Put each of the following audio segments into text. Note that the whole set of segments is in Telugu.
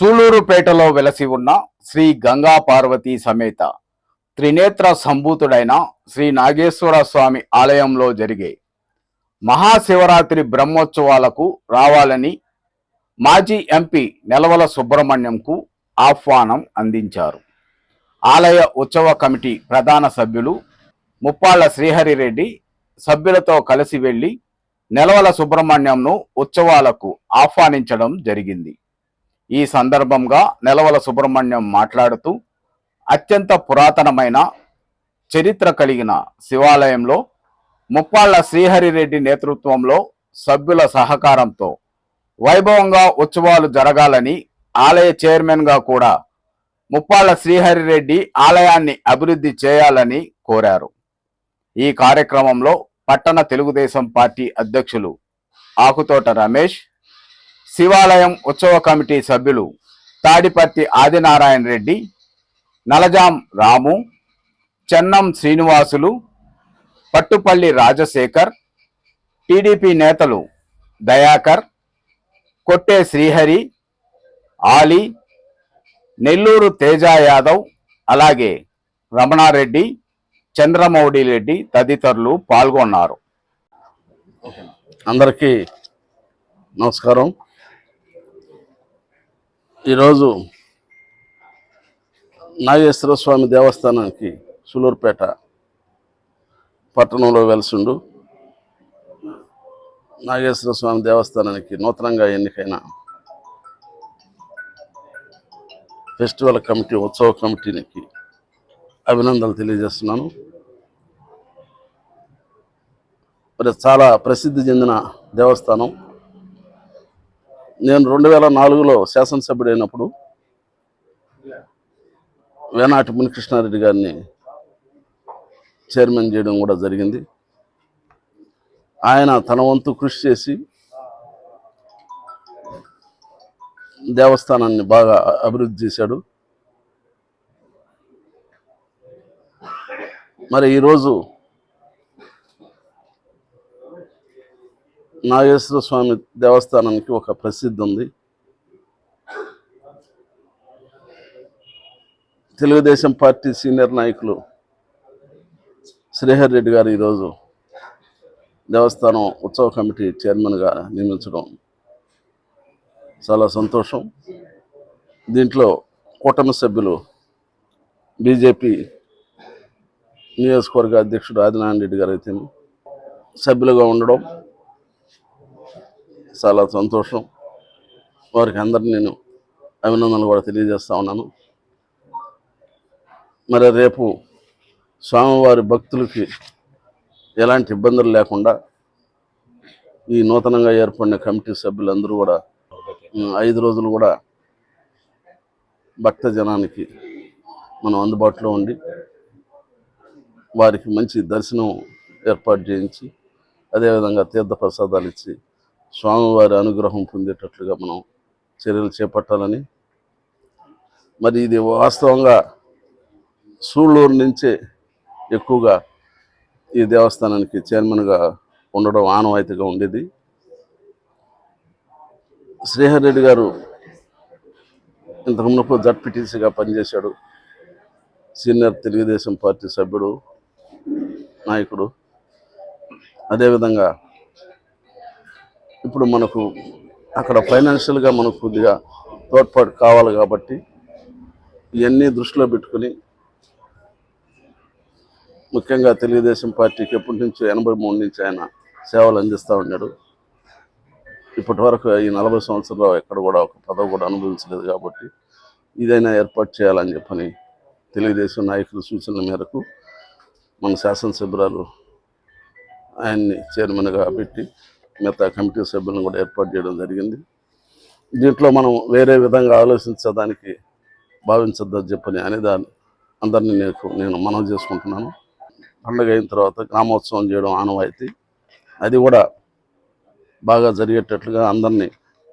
సూలూరుపేటలో వెలసి ఉన్న శ్రీ గంగా పార్వతీ సమేత త్రినేత్ర సంభూతుడైన శ్రీ నాగేశ్వర స్వామి ఆలయంలో జరిగే మహాశివరాత్రి బ్రహ్మోత్సవాలకు రావాలని మాజీ ఎంపీ నెలవల సుబ్రహ్మణ్యంకు ఆహ్వానం అందించారు. ఆలయ ఉత్సవ కమిటీ ప్రధాన సభ్యులు ముప్పాళ్ళ శ్రీహరిరెడ్డి సభ్యులతో కలిసి వెళ్ళి నెలవల సుబ్రహ్మణ్యంను ఉత్సవాలకు ఆహ్వానించడం జరిగింది. ఈ సందర్భంగా నెలవల సుబ్రహ్మణ్యం మాట్లాడుతూ అత్యంత పురాతనమైన చరిత్ర కలిగిన శివాలయంలో ముప్పాళ్ళ శ్రీహరిరెడ్డి నేతృత్వంలో సభ్యుల సహకారంతో వైభవంగా ఉత్సవాలు జరగాలని ఆలయ చైర్మన్గా కూడా ముప్పాళ్ళ శ్రీహరిరెడ్డి ఆలయాన్ని అభివృద్ధి చేయాలని కోరారు. ఈ కార్యక్రమంలో పట్టణ తెలుగుదేశం పార్టీ అధ్యక్షులు ఆకుతోట రమేష్ శివాలయం ఉత్సవ కమిటీ సభ్యులు తాడిపత్తి ఆదినారాయణ రెడ్డి నలజాం రాము చెన్నం శ్రీనివాసులు పట్టుపల్లి రాజశేఖర్ టీడీపీ నేతలు దయాకర్ కొట్టే శ్రీహరి ఆలీ నెల్లూరు తేజ యాదవ్ అలాగే రమణారెడ్డి చంద్రమౌళి రెడ్డి తదితరులు పాల్గొన్నారు. అందరికీ నమస్కారం. ఈరోజు నాగేశ్వర స్వామి దేవస్థానానికి సులూరుపేట పట్టణంలో వెలసిండు. నాగేశ్వర స్వామి దేవస్థానానికి నూతనంగా ఎన్నికైన ఫెస్టివల్ కమిటీ ఉత్సవ కమిటీనికి అభినందనలు తెలియజేస్తున్నాను. మరి చాలా ప్రసిద్ధి చెందిన దేవస్థానం నేను రెండు వేల నాలుగులో శాసనసభ్యుడైనప్పుడు వేనాటి మునికృష్ణారెడ్డి గారిని చైర్మన్ చేయడం కూడా జరిగింది. ఆయన తన వంతు కృషి చేసి దేవస్థానాన్ని బాగా అభివృద్ధి చేశాడు. మరి ఈరోజు నాగేశ్వర స్వామి దేవస్థానానికి ఒక ప్రసిద్ధి ఉంది. తెలుగుదేశం పార్టీ సీనియర్ నాయకులు శ్రీహర్ రెడ్డి గారు ఈరోజు దేవస్థానం ఉత్సవ కమిటీ చైర్మన్గా నియమించడం చాలా సంతోషం. దీంట్లో కూటమి సభ్యులు బీజేపీ నియోజకవర్గ అధ్యక్షుడు ఆదినారాయణ రెడ్డి గారు అయితే సభ్యులుగా ఉండడం చాలా సంతోషం. వారికి అందరినీ నేను అభినందనలు కూడా తెలియజేస్తా ఉన్నాను. మరి రేపు స్వామివారి భక్తులకి ఎలాంటి ఇబ్బందులు లేకుండా ఈ నూతనంగా ఏర్పడిన కమిటీ సభ్యులందరూ కూడా ఐదు రోజులు కూడా భక్త జనానికి మనం అందుబాటులో ఉండి వారికి మంచి దర్శనం ఏర్పాటు చేయించి అదేవిధంగా తీర్థ ప్రసాదాలు ఇచ్చి స్వామివారి అనుగ్రహం పొందేటట్లుగా మనం చర్యలు చేపట్టాలని. మరి ఇది వాస్తవంగా సూళ్ళూరు నుంచే ఎక్కువగా ఈ దేవస్థానానికి చైర్మన్గా ఉండడం ఆనవాయితీగా ఉండేది. శ్రీహర్ రెడ్డి గారు ఇంతకు మునుపు జడ్పీటీసీగా పనిచేశాడు. సీనియర్ తెలుగుదేశం పార్టీ సభ్యుడు నాయకుడు. అదేవిధంగా ఇప్పుడు మనకు అక్కడ ఫైనాన్షియల్గా మనకు కొద్దిగా తోడ్పాటు కావాలి కాబట్టి ఇవన్నీ దృష్టిలో పెట్టుకుని ముఖ్యంగా తెలుగుదేశం పార్టీకి ఎప్పటి నుంచో ఎనభై మూడు నుంచి ఆయన సేవలు అందిస్తూ ఉన్నాడు. ఇప్పటి వరకు ఈ నలభై సంవత్సరాల్లో ఎక్కడ కూడా ఒక పదవి కూడా అనుభవించలేదు కాబట్టి ఇదైనా ఏర్పాటు చేయాలని చెప్పని తెలుగుదేశం నాయకుల సూచనల మేరకు మన శాసనసభ్యురాలు ఆయన్ని చైర్మన్గా పెట్టి మిగతా కమిటీ సభ్యులను కూడా ఏర్పాటు చేయడం జరిగింది. దీంట్లో మనం వేరే విధంగా ఆలోచించడానికి భావించద్దని చెప్పని అనేదాన్ని అందరినీ నేను నేను మనం చేసుకుంటున్నాను. పండగ అయిన తర్వాత గ్రామోత్సవం చేయడం ఆనవాయితీ. అది కూడా బాగా జరిగేటట్లుగా అందరినీ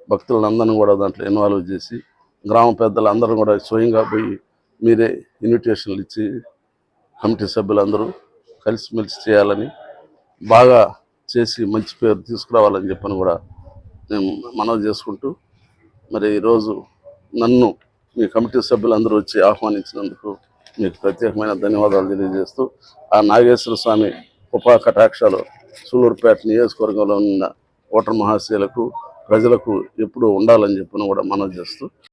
భక్తులందరినీ కూడా దాంట్లో ఇన్వాల్వ్ చేసి గ్రామ పెద్దలు అందరూ కూడా స్వయంగా పోయి మీరే ఇన్విటేషన్లు ఇచ్చి కమిటీ సభ్యులందరూ కలిసిమెలిసి చేయాలని బాగా చేసి మంచి పేరు తీసుకురావాలని చెప్పని కూడా నేను మనవి చేసుకుంటూ మరి ఈరోజు నన్ను మీ కమిటీ సభ్యులందరూ వచ్చి ఆహ్వానించినందుకు మీకు ప్రత్యేకమైన ధన్యవాదాలు తెలియజేస్తూ ఆ నాగేశ్వర స్వామి ఉపా కటాక్షాలు సూలూరుపేట నియోజకవర్గంలో ఉన్న ఓటర్ మహాశయులకు ప్రజలకు ఎప్పుడూ ఉండాలని చెప్పిన కూడా మనం చేస్తూ